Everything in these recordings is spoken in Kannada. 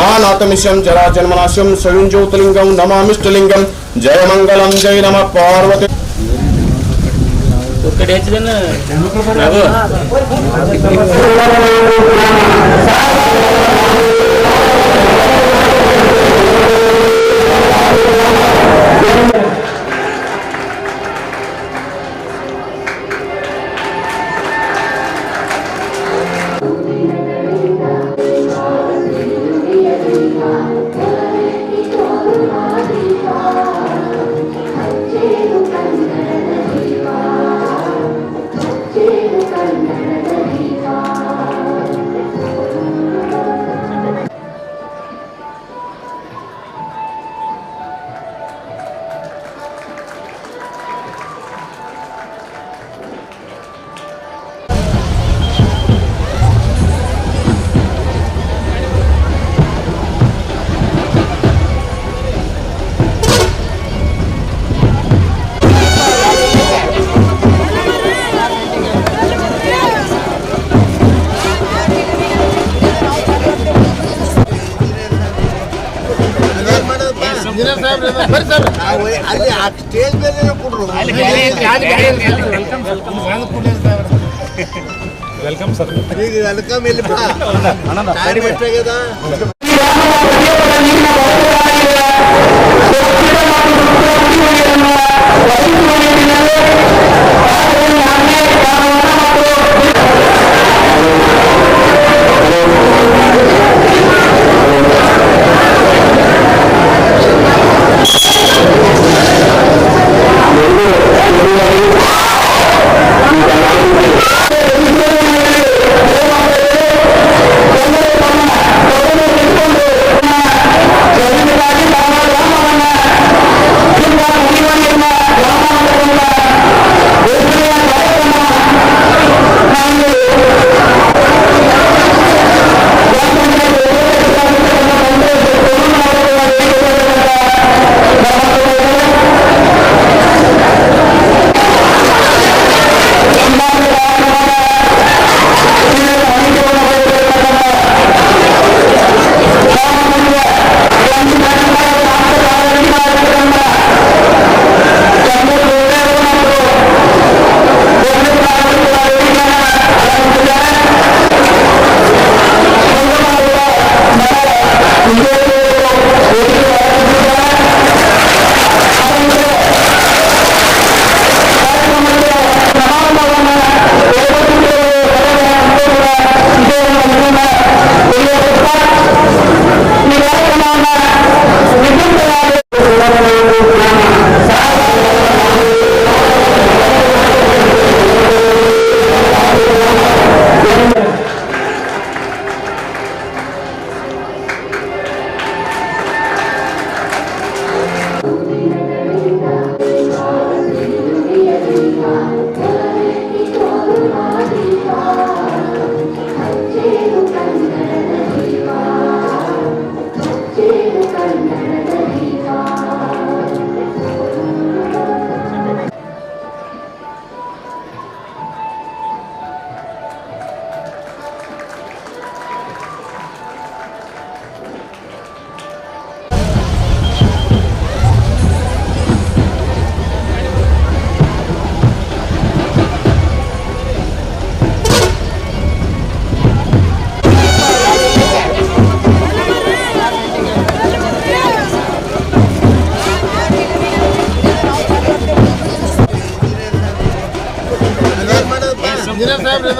మానాతమిషం జరాజన్మనాశం సయుంజ్యోతిలింగం నమామిష్టలింగం జయ మంగళం జయ నమ పార్వతి. ಕಡೆ ಅಲ್ಲಿ ಆ ಸ್ಟೇಜ್ ಮೇಲೆ ಕೊಡ್ರು. ವೆಲ್ಕಮ್ ಸರ್ ಈಗ ವೆಲ್ಕಮ್ ಇಲ್ಲಿ ಬಾ?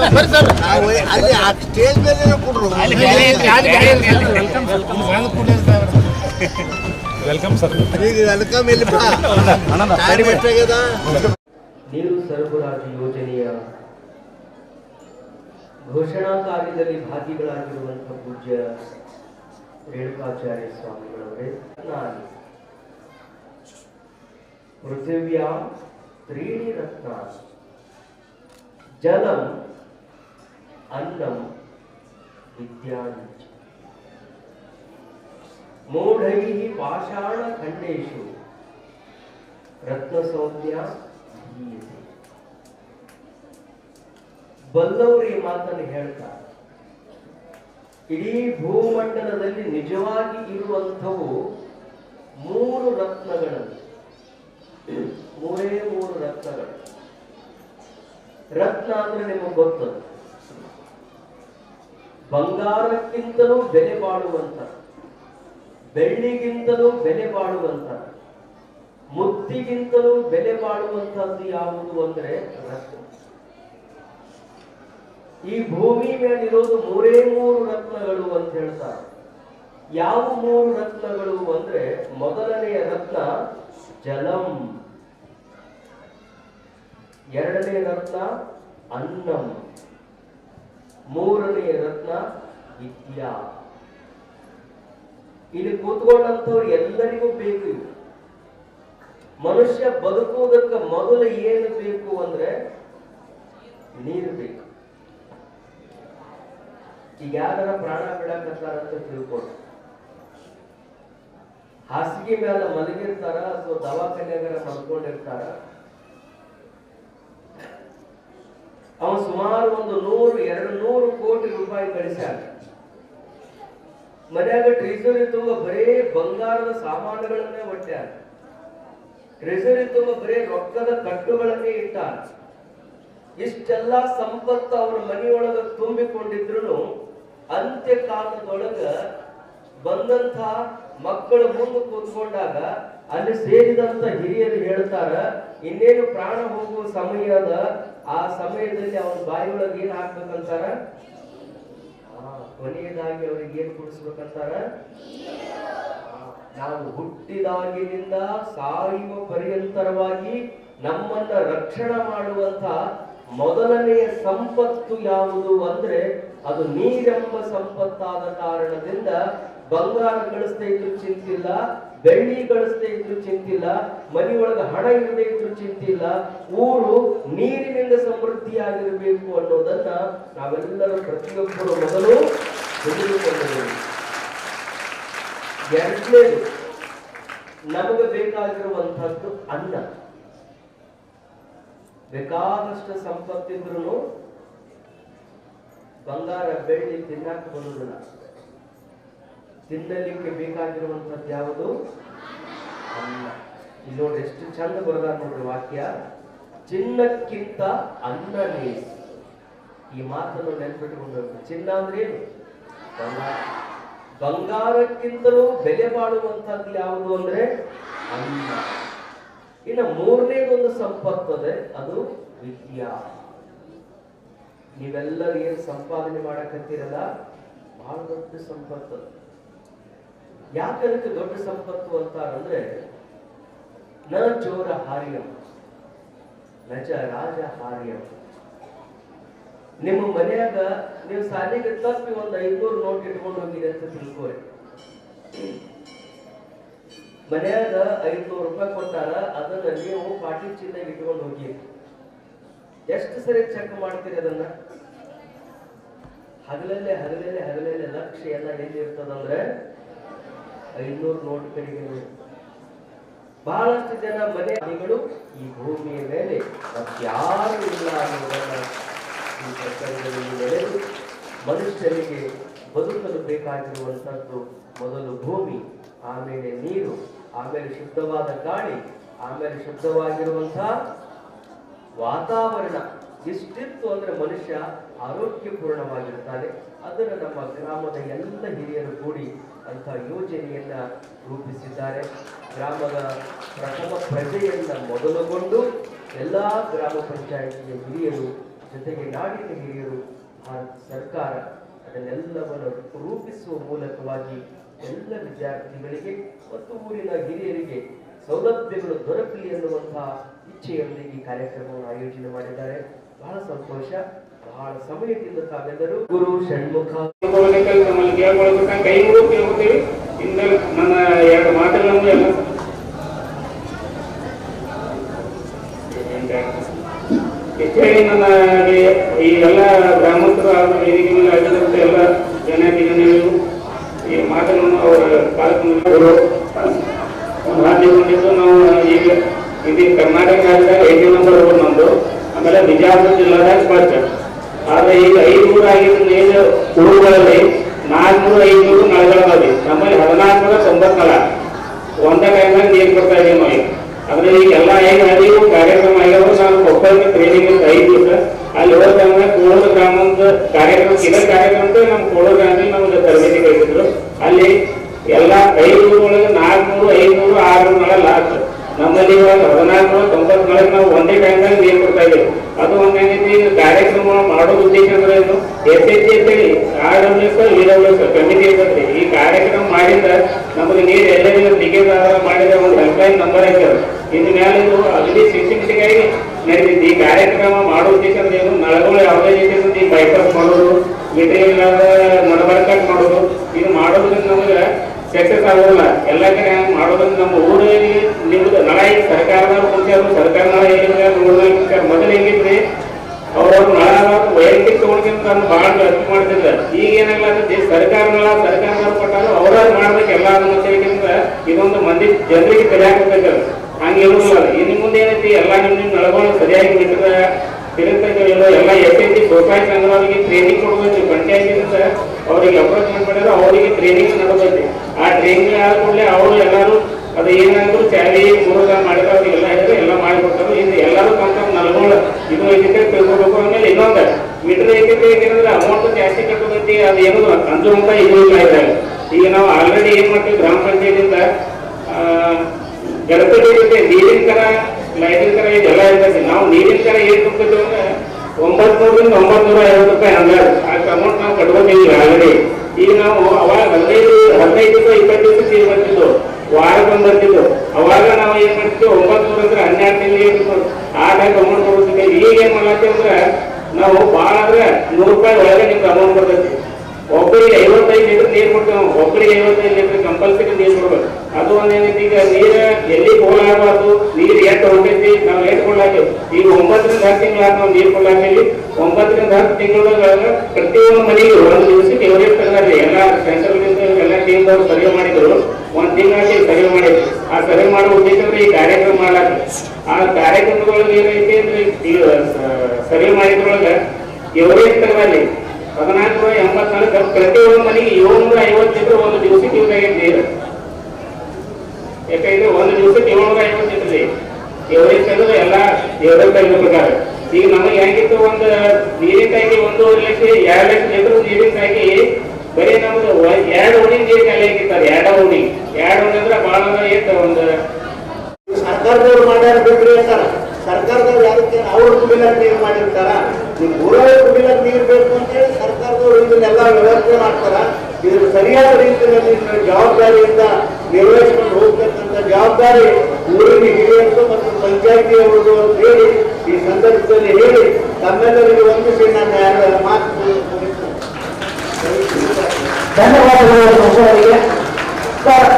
ಟೈಮ್ ಎಷ್ಟಾಗ್ಯದ ಅಲ್ಲಿ ಆ ಸ್ಟೇಜ್ ಮೇಲೆ ಕೊಡ್ರು? ವೆಲ್ಕಮ್ ಸರ್ ಈಗ ವೆಲ್ಕಮ್ ಇಲ್ಲಿ ಬಾ. ಟೈಮ್ ಎಷ್ಟಾಗ್ಯದ ನೀರು ಸರಬರಾಜು ಯೋಜನೆಯ ಘೋಷಣಾ ಕಾರ್ಯದಲ್ಲಿ ಭಾಗಿಗಳಾಗಿರುವಂತಹ ಪೂಜ್ಯ ರೇಣುಕಾಚಾರ್ಯ ಸ್ವಾಮಿಗಳವರೇ ನಾನು ಪೃಥಿವ್ಯಾ ತ್ರೀಣಿ ರತ್ನ ಜಲಂ ವಿಜ್ಞಾನ ಮೂಢೈ ಪಾಷಾಣ ಖಂಡೇಶು, ರತ್ನಸೌಮ್ಯ ಗೀಯತೆ ಬಲ್ಲವರು ಈ ಮಾತನ್ನು ಹೇಳ್ತಾರೆ. ಇಡೀ ಭೂಮಂಡಲದಲ್ಲಿ ನಿಜವಾಗಿ ಇರುವಂಥವು ಮೂರು ರತ್ನಗಳನ್ನು ಮೂರೇ ಮೂರು ರತ್ನಗಳು. ರತ್ನ ಅಂದ್ರೆ ನಿಮಗೆ ಗೊತ್ತದು ಬಂಗಾರಕ್ಕಿಂತಲೂ ಬೆಲೆ ಬಾಳುವಂತ ಬೆಳ್ಳಿಗಿಂತಲೂ ಬೆಲೆ ಬಾಳುವಂತ ಮುತ್ತಿಗಿಂತಲೂ ಬೆಲೆ ಬಾಳುವಂತಹದ್ದು ಯಾವುದು ಅಂದ್ರೆ ರತ್ನ. ಈ ಭೂಮಿ ಮೇಲಿರೋದು ಮೂರೇ ಮೂರು ರತ್ನಗಳು ಅಂತ ಹೇಳ್ತಾರೆ. ಯಾವ ಮೂರು ರತ್ನಗಳು ಅಂದ್ರೆ ಮೊದಲನೆಯ ರತ್ನ ಜಲಂ, ಎರಡನೇ ರತ್ನ ಅನ್ನಂ. ಮೂರನೆಯ ರತ್ನ ವಿದ್ಯಾ. ಇಲ್ಲಿ ಕೂತ್ಕೊಂಡಂತವ್ರು ಎಲ್ಲರಿಗೂ ಬೇಕು ಇವು ಮನುಷ್ಯ ಬದುಕುವುದಕ್ಕೆ ಮೊದಲು ಏನು ಬೇಕು ಅಂದ್ರೆ ನೀರು ಬೇಕು. ಈಗ ಯಾರ ಪ್ರಾಣ ಬಿಡಕತ್ತಾರ ಅಂತ ತಿಳ್ಕೊಂಡು ಹಾಸಿಗೆ ಮೇಲೆ ಮಲಗಿರ್ತಾರ ಅಥವಾ ದವಾಖಾನೆಗಾರ ಮಲ್ಕೊಂಡಿರ್ತಾರ? ಸುಮಾರು ಒಂದು ನೂರು, ಎರಡು ನೂರು ಕೋಟಿ ರೂಪಾಯಿ ಕಳಿಸ್ಯಾರ ಮನ್ಯಾಗ ಟ್ರೆಸರಿ ತುಂಬ ಬರೇ ಬಂಗಾರದ ಸಾಮಾನುಗಳನ್ನೇ ಒಟ್ಟ್ಯಾರ ಟ್ರೆಸರಿ ತುಂಬ ಬರೇ ರೊಕ್ಕದ ಕಟ್ಟುಗಳನ್ನೇ ಇಟ್ಟಾರ ಇಷ್ಟೆಲ್ಲ ಸಂಪತ್ತು ಅವರ ಮನೆಯೊಳಗ ತುಂಬಿಕೊಂಡಿದ್ರು ಅಂತ್ಯಕಾಲದೊಳಗ ಬಂದಂತ ಮಕ್ಕಳು ಮುಂದೆ ಕೂತ್ಕೊಂಡಾಗ ಅಲ್ಲಿ ಸೇರಿದಂತ ಹಿರಿಯರು ಹೇಳ್ತಾರ, ಇನ್ನೇನು ಪ್ರಾಣ ಹೋಗುವ ಸಮಯ ಅದ? ಆ ಸಮಯದಲ್ಲಿ ಅವನ ಬಾಯಿಯೊಳಗೆ ಏನ್ ಹಾಕ್ಬೇಕಂತಾರ? ಕೊನೆಯದಾಗಿ ಅವ್ರಿಗೆ ಏನ್ ಕುಡಿಸ್ಬೇಕಂತಾರ? ನಾವು ಹುಟ್ಟಿದಾಗಿನಿಂದ ಸಾಯುವ ಪರ್ಯಂತರವಾಗಿ ನಮ್ಮನ್ನ ರಕ್ಷಣೆ ಮಾಡುವಂತ ಮೊದಲನೆಯ ಸಂಪತ್ತು ಯಾವುದು ಅಂದ್ರೆ ಅದು ನೀರೆಂಬ ಸಂಪತ್ತಾದ ಕಾರಣದಿಂದ ಬಂಗಾರ ಗಳಿಸ್ತಾ ಇದ್ರು ಚಿಂತಿಲ್ಲ, ಬೆಳ್ಳಿ ಗಳಿಸ್ತಾ ಇದ್ರು ಚಿಂತಿಲ್ಲ ಮನೆಯೊಳಗೆ ಹಣ ಇರದೇ ಚಿಂತೆ ಇಲ್ಲ. ಊರು ನೀರಿನಿಂದ ಸಮೃದ್ಧಿಯಾಗಿರಬೇಕು ಅನ್ನೋದನ್ನ ನಾವೆಲ್ಲರೂ ಪ್ರತಿಯೊಬ್ಬರು ಮೊದಲು ತಿಳಿದುಕೊಳ್ಳಬೇಕು. ಎರಡನೇದು, ನಮಗೆ ಬೇಕಾಗಿರುವಂತಹದ್ದು ಅನ್ನ. ಬೇಕಾದಷ್ಟು ಸಂಪತ್ತಿದ್ರು ಬಂಗಾರ, ಬೆಳ್ಳಿ ತಿನ್ನಕ್ಕೆ ಬರುವುದಿಲ್ಲ. ತಿನ್ನಲಿಕ್ಕೆ ಬೇಕಾಗಿರುವಂತದ್ದು ಯಾವುದು? ಅನ್ನ. ಇಲ್ಲಿ ನೋಡಿ ಎಷ್ಟು ಚಂದ ಬರದಾರ ನೋಡ್ರಿ ವಾಕ್ಯ. ಚಿನ್ನಕ್ಕಿಂತ ಅನ್ನ ನೇಸು ಈ ಮಾತನ್ನು ನೆನ್ಪಿಟ್ಕೊಂಡು ಚಿನ್ನ ಅಂದ್ರೆ ಏನು? ಬಂಗಾರ ಬಂಗಾರಕ್ಕಿಂತಲೂ ಬೆಲೆ ಬಾಳುವಂತದ್ದು ಯಾವುದು ಅಂದ್ರೆ ಅನ್ನ. ಇನ್ನು ಮೂರನೇದೊಂದು ಸಂಪತ್ತದೆ ಅದು ವಿದ್ಯಾ. ನೀವೆಲ್ಲರೂ ಏನ್ ಸಂಪಾದನೆ ಮಾಡಕತ್ತೀರಲ್ಲ? ಬಹಳ ದೊಡ್ಡ ಸಂಪತ್ತು. ಯಾಕೆ ಅದಕ್ಕೆ ದೊಡ್ಡ ಸಂಪತ್ತು ಅಂತಾರಂದ್ರೆ ನ ಚೋರ ಹಾರ್ಯಂ ನಚ ರಾಜ ಹಾರ್ಯಂ ನಿಮ್ಮ ಮನೆಯಾಗ ನೀವು ಸಾಲಿಗೆ ತಪ್ಪಿ ಒಂದು ಐನೂರು ನೋಟ್ ಇಟ್ಕೊಂಡು ಹೋಗಿರಿ ಅಂತ ತಿಳ್ಕೊರಿ. ಮನೆಯಾಗ ಐದ್ನೂರು ರೂಪಾಯಿ ಕೊಟ್ಟಾರ, ಅದನ್ನ ನೀವು ಪಾಟಿ ಚಿನ್ನ ಇಟ್ಕೊಂಡು ಹೋಗಿ ಎಷ್ಟು ಸರಿ ಚೆಕ್ ಮಾಡ್ತೀರಿ ಅದನ್ನ? ಹಗಲಲ್ಲೇ ಹಗಲಲ್ಲೇ ಹಗಲಲ್ಲೇ ಲಕ್ಷ ಎಲ್ಲ ಎಲ್ಲಿ ಇರ್ತದಂದ್ರೆ, ಐನೂರು ನೋಟ್ ಕಡೆಗೆ. ಬಹಳಷ್ಟು ಜನ ಮನೆಗಳು ಈ ಭೂಮಿಯ ಮೇಲೆ ಮತ್ತಾರು ಇಲ್ಲ ಅನ್ನೋದನ್ನು ಈ ಪ್ರಕರಣದಲ್ಲಿ ಮನುಷ್ಯರಿಗೆ ಬದುಕಲು ಬೇಕಾಗಿರುವಂಥದ್ದು ಮೊದಲು ಭೂಮಿ, ಆಮೇಲೆ ನೀರು, ಆಮೇಲೆ ಶುದ್ಧವಾದ ಗಾಳಿ, ಆಮೇಲೆ ಶುದ್ಧವಾಗಿರುವಂತಹ ವಾತಾವರಣ. ಇಷ್ಟಿತ್ತು ಅಂದ್ರೆ ಮನುಷ್ಯ ಆರೋಗ್ಯಪೂರ್ಣವಾಗಿರ್ತಾನೆ. ಅದನ್ನು ನಮ್ಮ ಗ್ರಾಮದ ಎಲ್ಲ ಹಿರಿಯರು ಕೂಡಿ ಅಂತ ಯೋಜನೆಯನ್ನ ರೂಪಿಸಿದ್ದಾರೆ. ಗ್ರಾಮದ ಪ್ರಥಮ ಪ್ರಜೆಯನ್ನ ಮೊದಲುಗೊಂಡು ಎಲ್ಲ ಗ್ರಾಮ ಪಂಚಾಯತಿಯ ಹಿರಿಯರು ಜೊತೆಗೆ ನಾಡಿನ ಹಿರಿಯರು ಸರ್ಕಾರ ಅದನ್ನೆಲ್ಲವನ್ನು ರೂಪಿಸುವ ಮೂಲಕವಾಗಿ ಎಲ್ಲ ವಿದ್ಯಾರ್ಥಿಗಳಿಗೆ ಮತ್ತು ಊರಿನ ಹಿರಿಯರಿಗೆ ಸೌಲಭ್ಯಗಳು ದೊರಕಲಿ ಎನ್ನುವಂತಹ ಇಚ್ಛೆಯೊಂದಿಗೆ ಈ ಕಾರ್ಯಕ್ರಮವನ್ನು ಆಯೋಜನೆ ಮಾಡಿದ್ದಾರೆ. ಬಹಳ ಸಂತೋಷ, ಬಹಳ ಸಮಯದಿಂದ ತಾವೆಲ್ಲರೂ ಗುರು ಷಣ್ಮುಖ. ನನ್ನ ಎರಡು ಮಾತುಗಳನ್ನು ನನ್ನ ಈ ಗ್ರಾಮಸ್ಥರು ಹಾಗೂ ಮೇಲೆ ಈ ಮಾತನ್ನು ಅವರ ಕಾರ್ಯಕ್ರಮಗಳು ಹಾಕಿಕೊಂಡಿದ್ದು ನಾವು ಈಗ ಇದು ಕರ್ನಾಟಕ ಐದು ರೋಡ್ ಆಮೇಲೆ ಬಿಜಾಪುರ ಜಿಲ್ಲಾದಾಗ ಫಸ್ಟ್ ಆದ್ರೆ ಈಗ ಐದು ನೂರ ಏನು ಊರುಗಳಲ್ಲಿ ನಾಲ್ಕುನೂರ ಐನೂರು ನಳಗಳದಾವೆ ನಮ್ಮಲ್ಲಿ ಹದಿನಾಲ್ಕುನೂರ ನಳ ಒಂದ ಟೈಮ್ನಾಗ ನೀರು ಕೊಡ್ತಾ ಇದೀವಿ ನಾವು ಈಗ. ಈಗ ಎಲ್ಲ ಏನು ಆಗಿವು ಕಾರ್ಯಕ್ರಮ ಆಗ್ಯಾವ ನಾನು ಕೊಪ್ಪಳಕ್ಕೆ ಟ್ರೈನಿಂಗ್ ಐದು ಅಲ್ಲಿ ಹೋದ ಟೈಮ್ನಾಗ ಗ್ರಾಮದ ಕಾರ್ಯಕ್ರಮ ಇದ ಕಾರ್ಯಕ್ರಮ ನಮ್ಮ ಕೋಳೂರು ಗ್ರಾಮದಲ್ಲಿ ನಮ್ಗೆ ತರಬೇತಿ ಕಳಿಸಿದ್ರು ಅಲ್ಲಿ ಎಲ್ಲ ಐದು ಒಳಗೆ ನಾಲ್ಕುನೂರು ಐದುನೂರು ಆರುನೂರು ನಳ ಲಾಸ್ಟ್ ನಮ್ಮಲ್ಲಿ ಇವಾಗ ಹದಿನಾಲ್ಕು ತೊಂಬತ್ತು ನಳಗೆ ನಾವು ಒಂದೇ ಟೈಮ್ನಾಗ ನೀರು ಕೊಡ್ತಾ ಇದ್ದೀವಿ ಅದು ಒಂದೇನೈತಿ ಕಾರ್ಯಕ್ರಮ ಮಾಡೋ ಉದ್ದೇಶ ಅಂದ್ರೆ ಏನು? ಎಸ್ ಎಸ್ ಸಿ ಅಂತೇಳಿ, R W S, E W S committee ಇರ್ತೈತಿ ಈ ಕಾರ್ಯಕ್ರಮ ಮಾಡಿದ ನಮಗೆ ನೀರು ಎಲ್ಲರಿಗೂ ಆದಾಗ ಮಾಡಿದ ಒಂದು ಹೆಲ್ಪ್ಲೈನ್ ನಂಬರ್ ಐತೆ ಇನ್ ಇನ್ನು ಮೇಲೆ ಇದು ಅಗದಿ ಶಿಕ್ಷಕರಿಗಾಗಿ ನಡೀತೈತಿ ಈ ಕಾರ್ಯಕ್ರಮ ಮಾಡೋ ಉದ್ದೇಶ ಅಂದ್ರೆ ಏನು? ನಳಗಳು ಯಾವುದೇ ರೀತಿ ಬೈಪಾಸ್ ಮಾಡೋದು ಮೆಟೀರಿಯಲ್ ನಡಬರ್ಕಾಟ್ ಮಾಡೋದು. ಇದು ಮಾಡೋದ್ರಿಂದ ನಮಗೆ ಸಕ್ಸಸ್ ಆಗೋಲ್ಲ ಎಲ್ಲ ಕಡೆ ಹಂಗ್ ನಮ್ಮ ಊರಲ್ಲಿ ನಿಮ್ದು ನಳ ಈಗ ಸರ್ಕಾರದವ್ರು ಕುಂತಾರು ಸರ್ಕಾರ ನಳ ಕುಂತಾರ ಮೊದಲು ಹೆಂಗಿದ್ರಿ ಅವ್ರವ್ರ ನಳ ವೈಯಕ್ತಿಕ ತಗೊಂಡ್ಕಿಂತ ಅದನ್ನ ಭಾಳ ಅರ್ಥ ಮಾಡ್ತಿದ್ದ. ಈಗ ಅಂದ್ರೆ ಸರ್ಕಾರ ನಳ, ಸರ್ಕಾರದವ್ರು ಕೊಟ್ಟಾರು ಅವ್ರವ್ರು ಮಾಡ್ಬೇಕು ಎಲ್ಲ ಮುಂಚೆಗಿಂತ ಇದೊಂದು ಮಂದಿ ಜನರಿಗೆ ತಲೆಯಾಕಬೇಕು ಹಂಗೆ ಇರೋದಿಲ್ಲ. ಇನ್ನು ಮುಂದೆ ಏನೈತಿ? ಎಲ್ಲ ನಿಮ್ಮ ನಿಮ್ಮ ನಳಗಳು ಸರಿಯಾಗಿ ಬಿಟ್ಟರೆ ತಿರುತ್ತೋ ಎಲ್ಲ ಎಸ್ ಎಸ್ ಸಿ ಸೊಸೈಟಿ ಸಂಘದವರಿಗೆ ಟ್ರೈನಿಂಗ್ ಕೊಡಬೇಕು. ಪಂಚಾಯತಿಂದ ಅವ್ರಿಗೆ ಅಪ್ರೋಚ್ಮೆಂಟ್ ಮಾಡಿದ್ರೆ, ಅವರಿಗೆ ಟ್ರೈನಿಂಗ್ ನಡೆದೈತಿ ಆ ಟ್ರೈನಿಂಗ್ ಆದ ಕೂಡಲೇ ಅವರು ಎಲ್ಲರೂ ಅದು ಏನಾದ್ರು ಚಾಲಿ ಮುರುಗ ಮಾಡಿದ್ರೆ ಅವ್ರಿಗೆಲ್ಲ ಹೇಳಿದ್ರೆ ಎಲ್ಲ ಮಾಡಿಕೊಡ್ತಾರೆ. ಇದು ಎಲ್ಲರೂ ಕಾಂತ ತಮ್ಮ ಇದು ಇದಕ್ಕೆ ತಿಳ್ಕೊಬೇಕು ಆಮೇಲೆ ಇನ್ನೊಂದು ಮೀಟರ್ ಏಕೈತಿ ಏಕೆಂದ್ರೆ ಅಮೌಂಟ್ ಜಾಸ್ತಿ ಕಟ್ಟೋದೈತಿ ಅದು ಏನು ಅಂಜುವಂತ ಇದು ಇಲ್ಲ ಇದ್ದಾಗ ಈಗ ನಾವು ಆಲ್ರೆಡಿ ಏನ್ ಮಾಡ್ತೀವಿ, ಗ್ರಾಮ ಪಂಚಾಯತಿಯಿಂದ ಗಣಪತಿ ನೀರಿನ ಕರ ಲೈಟಿನ ಕರ ಇದೆಲ್ಲ ಇರ್ತೈತಿ ನಾವು ನೀರಿನ ಕರ ಏನ್ ತುಂಬಿದ್ವಿ ಅಂದ್ರೆ ಒಂಬತ್ನೂರಿಂದ ಒಂಬತ್ನೂರ ಐವತ್ತು ರೂಪಾಯಿ ಅಂದಾಜು ಅಷ್ಟು ಅಮೌಂಟ್ ನಾವು ಕಟ್ಕೊಂಡಿದ್ದೀವಿ ಆಲ್ರೆಡಿ ಈಗ ನಾವು ಅವಾಗ ಹದಿನೈದು ಹದಿನೈದು ಇಪ್ಪತ್ತು ದಿವಸ ನೀರು ಬರ್ತಿದ್ದು ವಾರಕ್ಕೊಂದು ಬರ್ತಿದ್ದು ಅವಾಗ ನಾವು ಏನ್ ಮಾಡ್ತೀವಿ ಒಂಬತ್ನೂರ ಅಂದ್ರೆ ಹನ್ನೆರಡು ತಿಂಗಳಿಗೆ ಆ ಟೈಪ್ ಅಮೌಂಟ್ ಕೊಡ್ತಿದ್ದೆ ಈಗ ಏನ್ ಮಾಡ್ತೀವಿ ಅಂದ್ರೆ, ನಾವು ಭಾಳ ಅಂದ್ರೆ ನೂರು ರೂಪಾಯಿ ಒಳಗೆ ನಿಮ್ಗೆ ಅಮೌಂಟ್ ಬರ್ತೈತಿ. ಒಬ್ಬರಿಗೆ ಐವತ್ತೈದು ಲೀಟರ್ ನೀರು ಕೊಡ್ತೇವೆ, ಒಬ್ಬರಿಗೆ ಐವತ್ತೈದು ಲೀಟರ್ ಕಂಪಲ್ಸರಿ ನೀರು ಕೊಡ್ಬೇಕು. ಅದು ಒಂದೇನೈತಿ, ಈಗ ನೀರು ಎಲ್ಲಿ ಪೋಲಾಗಬಾರ್ದು ನೀರು ಎಷ್ಟು ಹೊಂಟೈತಿ, ನಾವು ಎಷ್ಟು ಕೊಡ್ಲಾಕೇವಿ ಈಗ ಒಂಬತ್ತರಿಂದ ಹತ್ತು ತಿಂಗಳ ನಾವು ನೀರು ಕೊಡ್ಲಾಕೇವಿ ಒಂಬತ್ತರಿಂದ ಹತ್ತು ತಿಂಗಳು ಪ್ರತಿಯೊಂದು ಮನೆಗೆ ಒಂದು ದಿವಸಕ್ಕೆ ಎವರೇಜ್ ತಗೊಂಡ್ರಿ ಎಲ್ಲ ಸೆಂಟ್ರಲ್ ಎಲ್ಲ ಟೀಮ್ದವ್ರು ಸರ್ವೆ ಮಾಡಿದ್ರು. ಒಂದು ತಿಂಗಳಿಗೆ ಸರ್ವೆ ಮಾಡಿದ್ರು. ಆ ಸರ್ವೆ ಮಾಡೋ ಉದ್ದೇಶ ಅಂದ್ರೆ ಈ ಕಾರ್ಯಕ್ರಮ ಮಾಡ್ಲಾಕ ಆ ಕಾರ್ಯಕ್ರಮದೊಳಗೆ ಏನೈತಿ ಅಂದ್ರೆ ಸರ್ವೆ ಮಾಡಿದ್ರೊಳಗೆ ಎವರೇಜ್ ತೆಗೆದಲ್ಲಿ ಹದಿನಾಲ್ಕು ಎಂಬತ್ನಾಲ್ಕು ಪ್ರತಿಯೊಂದು ಮನೆಗೆ ಏಳ್ನೂರ ಐವತ್ತು ಲೀಟರ್ ಒಂದು ದಿವಸಕ್ಕೆ ಯೂಸ್ ಆಗೈತೆ ಯಾಕಂದ್ರೆ ಒಂದು ದಿವಸಕ್ಕೆ ಏಳ್ನೂರ ಐವತ್ತು ಲೀಟರ್ ರೀ ಎವರೇಜ್ ತೆಗೆದು ಎಲ್ಲ ಎವರೇಜ್ ತೆಗೆದ ಪ್ರಕಾರ. ಈಗ ನಮಗೆ ಹೆಂಗಿತ್ತು ಒಂದು ನೀರಿನ ಟ್ಯಾಂಕಿ ಒಂದೂವರೆ ಲಕ್ಷ, ಎರಡು ಲಕ್ಷ ಲೀಟರ್ ನೀರಿನ ಟ್ಯಾಂಕಿ ಬರೀ ನಮ್ದು ಎರಡು ಓಣಿ ನೀರು ಖಾಲಿ ಆಗಿರ್ತಾರೆ ಎರಡು ಓಣಿ ಎರಡು ಓಣಿ ಅಂದ್ರೆ ಭಾಳ ಅಂದ್ರೆ ಎಷ್ಟು ಒಂದು ಸರ್ಕಾರದವ್ರು ಮಾಡ್ಯಾರ ಬಿಟ್ರಿ ಅಂತಾರ. ಸರ್ಕಾರದವ್ರು ಯಾರಕ್ಕೆ ಅವ್ರ ಕುಡಿಲಕ್ ನೀರು ಮಾಡಿರ್ತಾರ? ನಿಮ್ ಊರ ಕುಡಿಲಕ್ ನೀರು ಬೇಕು ಅಂತೇಳಿ ಸರ್ಕಾರದವ್ರು ಇದನ್ನೆಲ್ಲ ವ್ಯವಸ್ಥೆ ಮಾಡ್ತಾರ? ಇದ್ರ ಸರಿಯಾದ ರೀತಿಯಲ್ಲಿ ಜವಾಬ್ದಾರಿಯಿಂದ ನಿರ್ವಹಿಸ್ಕೊಂಡು ಹೋಗ್ತಕ್ಕಂಥ ಜವಾಬ್ದಾರಿ ಊರಿಗೆ ಹಿರಿಯರು ಮತ್ತು ಪಂಚಾಯತಿಯವರು ಅಂತ ಹೇಳಿ ಈ ಸಂದರ್ಭದಲ್ಲಿ ಹೇಳಿ ತಮ್ಮೆಲ್ಲರಿಗೆ ಒಂದಿಸಿ ನನ್ನ ಮಾತು. ಧನ್ಯವಾದಗಳು ಸರ್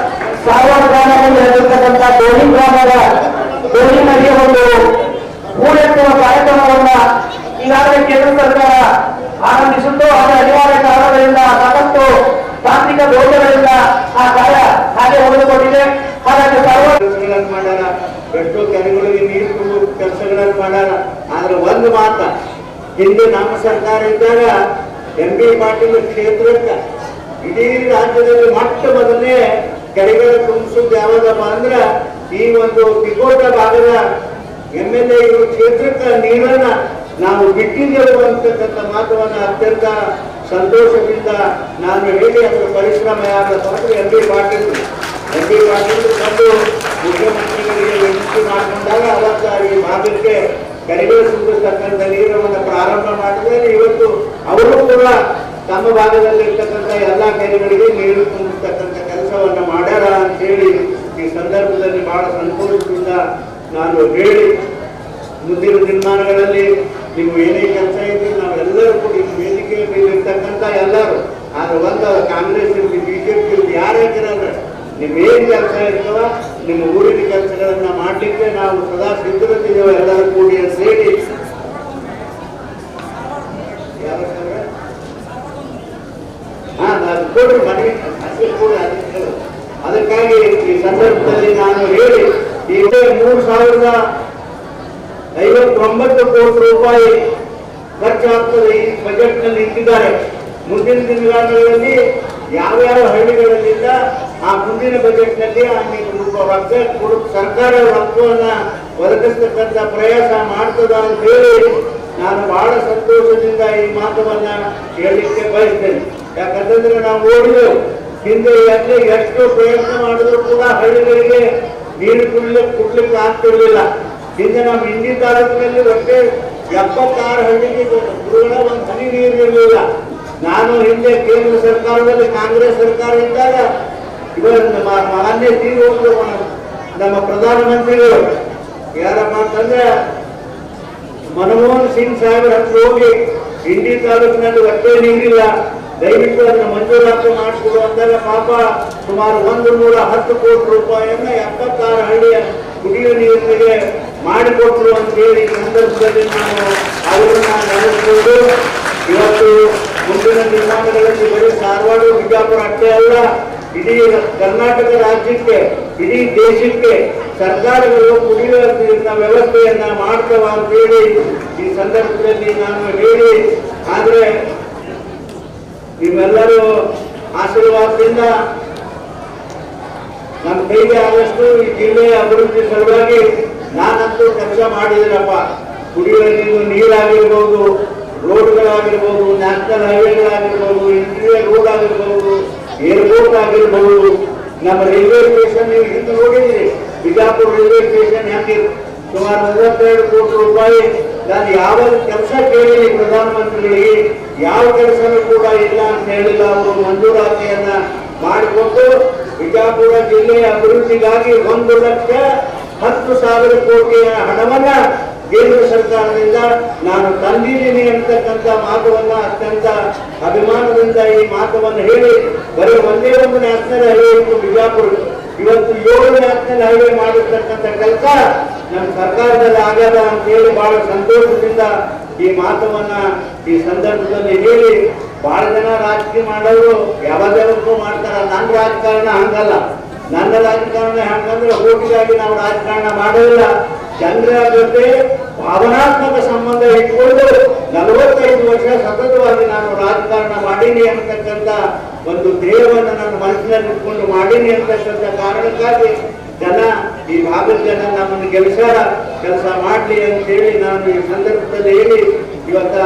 ಗ್ರಾಮದಲ್ಲಿ ಇರತಕ್ಕಂಥ ಬೋಲಿ ಗ್ರಾಮದ ಒಂದು ಹೂಳೆತ್ತುವ ಕಾರ್ಯಕ್ರಮವನ್ನ ಈಗಾಗಲೇ ಕೇಂದ್ರ ಸರ್ಕಾರ ಆರಂಭಿಸಿದ್ದು ಅದರ ಅನಿವಾರ್ಯ ಕಾರಣಗಳಿಂದ ಸಾಕಷ್ಟು ತಾಂತ್ರಿಕ ದೋಷಗಳಿಂದ ಆ ಕಾರ್ಯ ಹಾಗೆ ಉಳಿದುಕೊಂಡಿದೆ ಹಾಗಾಗಿ ಸರ್ವ ಮಾಡ್ಯಾರ ಎಷ್ಟೋ ಕೆರೆಗಳಿಗೆ ನೀರು ತುಂಬೋ ಕೆಲಸಗಳನ್ನು ಮಾಡ್ಯಾರ ಆದ್ರೆ ಒಂದು ಮಾತ, ಹಿಂದೆ ನಮ್ಮ ಸರ್ಕಾರ ಇದ್ದಾಗ ಎಂ ಬಿ ಪಾಟೀಲ್ ಕ್ಷೇತ್ರಕ್ಕೆ ಇಡೀ ರಾಜ್ಯದಲ್ಲಿ ಮೊಟ್ಟ ಮೊದಲನೇ ಕೆರೆಗಳ ತುಂಬಿಸುದು ಯಾವಾಗಪ್ಪ ಅಂದ್ರ ಈ ಒಂದು ತಿಕೋಟ ಭಾಗದ ಎಂ ಎಲ್ ಎ ಇವರು ಕ್ಷೇತ್ರಕ್ಕೆ ನೀರನ್ನ ನಾವು ಬಿಟ್ಟಿದ್ದೇವೆ ಅಂತಕ್ಕಂಥ ಮಾತವನ್ನ ಅತ್ಯಂತ ಸಂತೋಷದಿಂದ ನಾನು ಹೇಳಿ ಅದರ ಪರಿಶ್ರಮ ಯಾರ M B Patil, M B Patil ಬಂದು ಮುಖ್ಯಮಂತ್ರಿಗಳಿಗೆ ವಿನಂತಿ ಮಾಡಿಕೊಂಡಾಗ ಅವತ್ತ ಈ ಭಾಗಕ್ಕೆ ಕಡಿಮೆ ಸುಂದರತಕ್ಕಂಥ ನೀರನ್ನು ಪ್ರಾರಂಭ ಮಾಡಿದರೆ ಇವತ್ತು ಅವರು ಕೂಡ ತಮ್ಮ ಭಾಗದಲ್ಲಿರ್ತಕ್ಕಂಥ ಎಲ್ಲ ಕೆರೆಗಳಿಗೆ ನೀರು ತುಂಬಿಸ್ತಕ್ಕಂಥ ಕೆಲಸವನ್ನು ಮಾಡ್ಯಾರ ಅಂತ ಹೇಳಿ ಈ ಸಂದರ್ಭದಲ್ಲಿ ಬಹಳ ಸಂತೋಷದಿಂದ ನಾನು ಹೇಳಿ ಮುಂದಿನ ದಿನಮಾನಗಳಲ್ಲಿ ನೀವು ಏನೇ ಕೆಲಸ ಇದ್ರೆ ನಾವೆಲ್ಲರೂ ಕೂಡ ಈ ವೇದಿಕೆ ಮೇಲೆ ಇರ್ತಕ್ಕಂಥ ಎಲ್ಲರೂ, ಆದ್ರೆ ಒಂದು ಕಾಂಗ್ರೆಸ್ ಇರಲಿ ಬಿಜೆಪಿ ಇರಲಿ ಯಾರೇ ನಿಮ್ಮ ನಿಮ್ ಏನ್ ಕೆಲಸ ಇರ್ತವ, ನಿಮ್ಮ ಊರಿನ ಕೆಲಸಗಳನ್ನ ಮಾಡಲಿಕ್ಕೆ ನಾವು ಸದಾ ಸಿದ್ಧರಿದ್ದೇವೆ ಎಲ್ಲರೂ ಕೂಡಿ ಸೇರಿ ಕೊಡ್ರಿ ಮನೆ ಅದಕ್ಕಾಗಿ ಈ ಸಂದರ್ಭದಲ್ಲಿ ನಾನು ಹೇಳಿ ಈಗ ಮೂರು ಸಾವಿರದ ಐವತ್ತೊಂಬತ್ತು ಕೋಟಿ ರೂಪಾಯಿ ಖರ್ಚಾಗ್ತದೆ ಈ ಬಜೆಟ್ನಲ್ಲಿ ಇಟ್ಟಿದ್ದಾರೆ. ಮುಂದಿನ ದಿನಗಳಲ್ಲಿ ಯಾವ್ಯಾವ ಹಳ್ಳಿಗಳಲ್ಲಿಂದ ಆ ಮುಂದಿನ ಬಜೆಟ್ನಲ್ಲಿ ರೊಕ್ಕ ಸರ್ಕಾರ ರೊಕ್ಕವನ್ನ ಒದಗಿಸ್ತಕ್ಕಂಥ ಪ್ರಯಾಸ ಮಾಡ್ತದ ಅಂತ ಹೇಳಿ ನಾನು ಬಹಳ ಸಂತೋಷದಿಂದ ಈ ಮಾತವನ್ನ ಹೇಳಲಿಕ್ಕೆ ಬಯಸ್ತೇನೆ. ಯಾಕಂತಂದ್ರೆ ನಾವು ನೋಡಿದೆವು ಹಿಂದೆ ಎಷ್ಟು ಪ್ರಯತ್ನ ಮಾಡಿದ್ರು ಕೂಡ ಹಳ್ಳಿಗಳಿಗೆ ನೀರು ಕುಡ್ಲಿಕ್ಕೆ ಕುಡ್ಲಿಕ್ಕೆ ಆಗ್ತಿರ್ಲಿಲ್ಲ. ಹಿಂದೆ ನಮ್ಮ ಹಿಂದಿ ತಾಲೂಕಿನಲ್ಲಿ ಒಟ್ಟೆ ಎಪ್ಪತ್ತಾರು ಹಳ್ಳಿಗೆ ಗುರುಗಳ ಒಂದು ಹನಿ ನೀರು ಇರಲಿಲ್ಲ. ನಾನು ಹಿಂದೆ ಕೇಂದ್ರ ಸರ್ಕಾರದಲ್ಲಿ ಕಾಂಗ್ರೆಸ್ ಸರ್ಕಾರ ಇದ್ದಾಗ ಇವರನ್ನು ಮಾನ್ಯ ಹೋದ್ರು ನಮ್ಮ ಪ್ರಧಾನಮಂತ್ರಿಗಳು ಯಾರಪ್ಪ ಅಂತಂದ್ರೆ ಮನಮೋಹನ್ ಸಿಂಗ್ ಸಾಹೇಬ್ರ ಹತ್ರ ಹೋಗಿ ಹಿಂಡಿ ತಾಲೂಕಿನಲ್ಲಿ ಒಟ್ಟೆ ನೀರಿಲ್ಲ. ದಯವಿಟ್ಟು ಅದನ್ನ ಮಂಜೂರಾತಿ ಅಂದಾಗ ಪಾಪ ಸುಮಾರು ಒಂದು ನೂರ ಹತ್ತು ಕೋಟಿ ರೂಪಾಯಿಯನ್ನ ಎಪ್ಪತ್ತಾರು ಹಳ್ಳಿಯ ಕುಡಿಯುವ ನೀರಿನಿಗೆ ಮಾಡಿಕೊಟ್ರು ಅಂತ ಹೇಳಿ ಸಂದರ್ಭದಲ್ಲಿ ನಾನು ಅವರನ್ನ ನಡೆಸಬಹುದು ಇವತ್ತು ಮುಂದಿನ ದಿನಾಂಕಗಳಲ್ಲಿ ಬರೀ ಧಾರವಾಡ, ಬಿಜಾಪುರ ಅಷ್ಟೇ ಅಲ್ಲ, ಇಡೀ ಕರ್ನಾಟಕ ರಾಜ್ಯಕ್ಕೆ, ಇಡೀ ದೇಶಕ್ಕೆ ಸರ್ಕಾರಗಳು ಕುಡಿಯುವ ನೀರಿನ ವ್ಯವಸ್ಥೆಯನ್ನ ಮಾಡ್ತವ ಅಂತೇಳಿ ಈ ಸಂದರ್ಭದಲ್ಲಿ ನಾನು ಹೇಳಿ, ಆದ್ರೆ ನೀವೆಲ್ಲರೂ ಆಶೀರ್ವಾದದಿಂದ ನಮ್ಮ ಕೈಗೆ ಆದಷ್ಟು ಈ ಜಿಲ್ಲೆಯ ಅಭಿವೃದ್ಧಿ ಸಲುವಾಗಿ ನಾನಂತೂ ಕೆಲಸ ಮಾಡಿದಿರಪ್ಪ ಕುಡಿಯುವ ನೀರು, ನೀರಾಗಿರ್ಬೋದು, ರೋಡ್ಗಳಾಗಿರ್ಬೋದು, ನ್ಯಾಷನಲ್ ಹೈವೇಗಳಾಗಿರ್ಬೋದು, ಇಂಟೀರಿಯರ್ ರೋಡ್ ಆಗಿರ್ಬೋದು ಏರ್ಪೋರ್ಟ್ ಆಗಿರ್ಬೋದು. ನಮ್ಮ ರೈಲ್ವೆ ಸ್ಟೇಷನ್ ನೀವು ಹಿಂದೆ ನೋಡಿದ್ದೀರಿ ಬಿಜಾಪುರ ರೈಲ್ವೆ ಸ್ಟೇಷನ್ ಹೆಂಗೆ? ಸುಮಾರು ಮೂವತ್ತೆರಡು ಕೋಟಿ ರೂಪಾಯಿ ನಾನು ಯಾವ ಕೆಲಸ ಕೇಳಿ ಪ್ರಧಾನಮಂತ್ರಿಗಳಿಗೆ ಯಾವ ಕೆಲಸನೂ ಕೂಡ ಇಲ್ಲ ಅಂತ ಹೇಳಿಲ್ಲ. ಅವರು ಮಂಜೂರಾತಿಯನ್ನ ಮಾಡಿಕೊಟ್ಟು ಬಿಜಾಪುರ ಜಿಲ್ಲೆಯ ಅಭಿವೃದ್ಧಿಗಾಗಿ ಒಂದು ಲಕ್ಷ ಹತ್ತು ಸಾವಿರ ಕೋಟಿಯ ಹಣವನ್ನ ಕೇಂದ್ರ ಸರ್ಕಾರದಿಂದ ನಾನು ತಂದಿದ್ದೀನಿ ಅಂತಕ್ಕಂಥ ಮಾತುವನ್ನ ಅತ್ಯಂತ ಅಭಿಮಾನದಿಂದ ಈ ಮಾತುವನ್ನು ಹೇಳಿ, ಬರೀ ಒಂದೇ ಒಂದು ನ್ಯಾಷನಲ್ ಹೈವೇ ಇತ್ತು ಬಿಜಾಪುರ ಇವತ್ತು ಏಳು ನ್ಯಾಷನಲ್ ಹೈವೇ ಮಾಡಿರ್ತಕ್ಕಂಥ ಕೆಲಸ ನಮ್ಮ ಸರ್ಕಾರದಲ್ಲಿ ಆಗಲ್ಲ ಅಂತ ಹೇಳಿ ಬಹಳ ಸಂತೋಷದಿಂದ ಈ ಮಾತವನ್ನ ಈ ಸಂದರ್ಭದಲ್ಲಿ ಹೇಳಿ ಬಹಳ ಜನ ರಾಜಕೀಯ ಮಾಡೋರು ಯಾವಾಗಲೂ ಮಾಡ್ತಾರ. ನನ್ನ ರಾಜಕಾರಣ ಹಂಗಲ್ಲ. ನನ್ನ ರಾಜಕಾರಣ ಹಂಗಂದ್ರೆ ಓಟಿಗಾಗಿ ನಾವು ರಾಜಕಾರಣ ಮಾಡೋದಿಲ್ಲ. ಜನರ ಜೊತೆ ಭಾವನಾತ್ಮಕ ಸಂಬಂಧ ಇಟ್ಕೊಂಡು ನಲವತ್ತೈದು ವರ್ಷ ಸತತವಾಗಿ ನಾನು ರಾಜಕಾರಣ ಮಾಡೀನಿ ಅಂತಕ್ಕಂಥ ಒಂದು ಧ್ಯೇಯವನ್ನು ನನ್ನ ಮನಸ್ಸಿನಲ್ಲಿ ಇಟ್ಕೊಂಡು ಮಾಡೀನಿ ಅಂತಕ್ಕಂಥ ಕಾರಣಕ್ಕಾಗಿ ಜನ ಈ ಭಾಗದ ಜನ ನಮ್ಮನ್ನು ಕೆಲಸ ಕೆಲಸ ಮಾಡ್ಲಿ ಅಂತ ಹೇಳಿ ನಾನು ಈ ಸಂದರ್ಭದಲ್ಲಿ ಹೇಳಿ, ಇವತ್ತ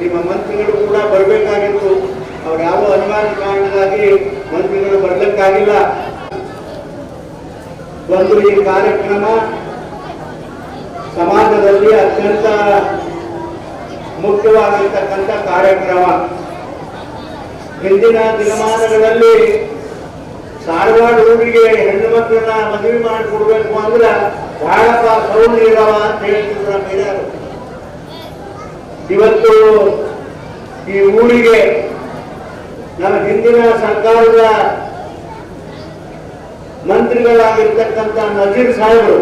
ನಿಮ್ಮ ಮಂತ್ರಿಗಳು ಕೂಡ ಬರಬೇಕಾಗಿತ್ತು. ಅವ್ರು ಯಾವ ಅನುಮಾನ ಕಾರಣಕ್ಕಾಗಿ ಮಂತ್ರಿಗಳು ಬರಲಿಕ್ಕಾಗಿಲ್ಲ ಒಂದು ಈ ಕಾರ್ಯಕ್ರಮ ಸಮಾಜದಲ್ಲಿ ಅತ್ಯಂತ ಮುಖ್ಯವಾಗಿರ್ತಕ್ಕಂಥ ಕಾರ್ಯಕ್ರಮ. ಹಿಂದಿನ ದಿನಮಾನಗಳಲ್ಲಿ ಸಾರವಾಡ ಊರಿಗೆ ಹೆಣ್ಣು ಮಕ್ಕಳನ್ನ ಮದುವೆ ಮಾಡಿಕೊಡ್ಬೇಕು ಅಂದ್ರೆ ಬಹಳಪ್ಪ ಸೌಂಡ್ ಇರವ ಅಂತ ಹೇಳ್ತಿದ್ರು ನಮ್ಮ ಇವತ್ತು ಈ ಊರಿಗೆ ನಮ್ಮ ಹಿಂದಿನ ಸರ್ಕಾರದ ಮಂತ್ರಿಗಳಾಗಿರ್ತಕ್ಕಂಥ ನಜೀರ್ ಸಾಹೇಬರು,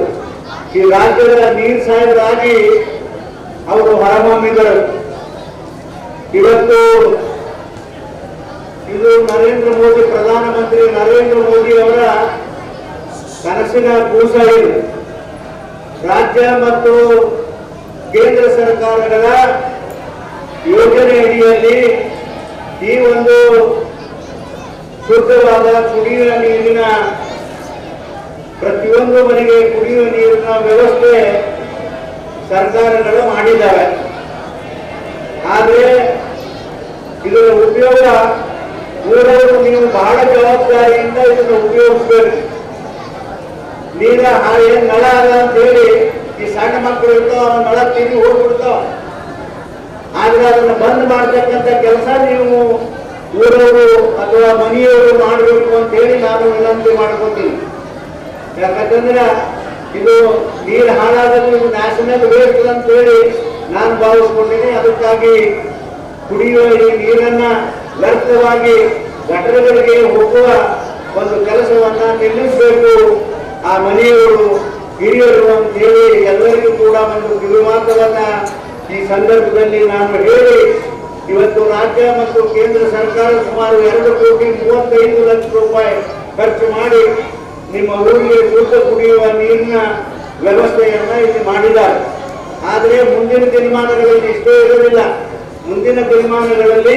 ಈ ರಾಜ್ಯದ ನೀರ್ ಸಾಹೇಬರಾಗಿ ಅವರು ಹೊರಹೊಮ್ಮಿದರು. ಇವತ್ತು ಇದು ನರೇಂದ್ರ ಮೋದಿ ಪ್ರಧಾನಮಂತ್ರಿ ನರೇಂದ್ರ ಮೋದಿ ಅವರ ಕನಸಿನ ಕೂಸ ಇದು ರಾಜ್ಯ ಮತ್ತು ಕೇಂದ್ರ ಸರ್ಕಾರಗಳ ಯೋಜನೆ ಅಡಿಯಲ್ಲಿ ಈ ಒಂದು ಶುದ್ಧವಾದ ಕುಡಿಯುವ ನೀರಿನ ಪ್ರತಿಯೊಂದು ಮನೆಗೆ ಕುಡಿಯುವ ನೀರಿನ ವ್ಯವಸ್ಥೆ ಸರ್ಕಾರಗಳು ಮಾಡಿದ್ದಾವೆ. ಆದರೆ ಇದರ ಉಪಯೋಗ ಊರವರು ನೀವು ಬಹಳ ಜವಾಬ್ದಾರಿಯಿಂದ ಇದನ್ನು ಉಪಯೋಗಿಸ್ಬೇಕು. ನೀರ ಹಾಳೆ ನಳ ಅದ ಅಂತ ಹೇಳಿ ಈ ಸಣ್ಣ ಮಕ್ಕಳು ಇರ್ತಾವ ನಳ ತಿಂದು ಹೋಗ್ಬಿಡ್ತಾವ. ಆದ್ರೆ ಅದನ್ನು ಬಂದ್ ಮಾಡ್ತಕ್ಕಂಥ ಕೆಲಸ ನೀವು ಊರವರು ಅಥವಾ ಮನೆಯವರು ಮಾಡಬೇಕು ಅಂತ ಹೇಳಿ ನಾನು ವಿನಂತಿ ಮಾಡ್ಕೊತೀನಿ. ಯಾಕಂದ್ರೆ ಇದು ನೀರು ಹಾಳಾದ್ರೆ ನ್ಯಾಷನಲ್ ವೇಸ್ಟ್ ಅಂತ ಹೇಳಿ ನಾನು ಭಾವಿಸ್ಕೊಂಡಿನಿ ಅದಕ್ಕಾಗಿ ಕುಡಿಯುವ ಈ ನೀರನ್ನ ವ್ಯರ್ಥವಾಗಿ ಘಟನೆಗಳಿಗೆ ಹೋಗುವ ಒಂದು ಕೆಲಸವನ್ನ ನಿಲ್ಲಿಸಬೇಕು. ಆ ಮನೆಯವರು ಹಿರಿಯರು ಅಂತ ಹೇಳಿ ಎಲ್ಲರಿಗೂ ಕೂಡ ಒಂದು ಕಿವಿಮಾತವನ್ನ ಈ ಸಂದರ್ಭದಲ್ಲಿ ನಾನು ಹೇಳಿ, ಇವತ್ತು ರಾಜ್ಯ ಮತ್ತು ಕೇಂದ್ರ ಸರ್ಕಾರ ಸುಮಾರು ಎರಡು ಕೋಟಿ ಮೂವತ್ತೈದು ಲಕ್ಷ ರೂಪಾಯಿ ಖರ್ಚು ಮಾಡಿ ನಿಮ್ಮ ಊರಿಗೆ ಶುದ್ಧ ಕುಡಿಯುವ ನೀರಿನ ವ್ಯವಸ್ಥೆಯನ್ನ ಇಲ್ಲಿ ಮಾಡಿದ್ದಾರೆ. ಆದರೆ ಮುಂದಿನ ದಿನಮಾನಗಳಲ್ಲಿ ಇಷ್ಟೇ ಇರೋದಿಲ್ಲ ಮುಂದಿನ ದಿನಮಾನಗಳಲ್ಲಿ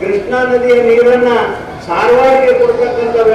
ಕೃಷ್ಣಾ ನದಿಯ ನೀರನ್ನ ಸಾರವಾಗಿ ಕೊಡ್ತಕ್ಕಂಥ ವ್ಯವಸ್ಥೆ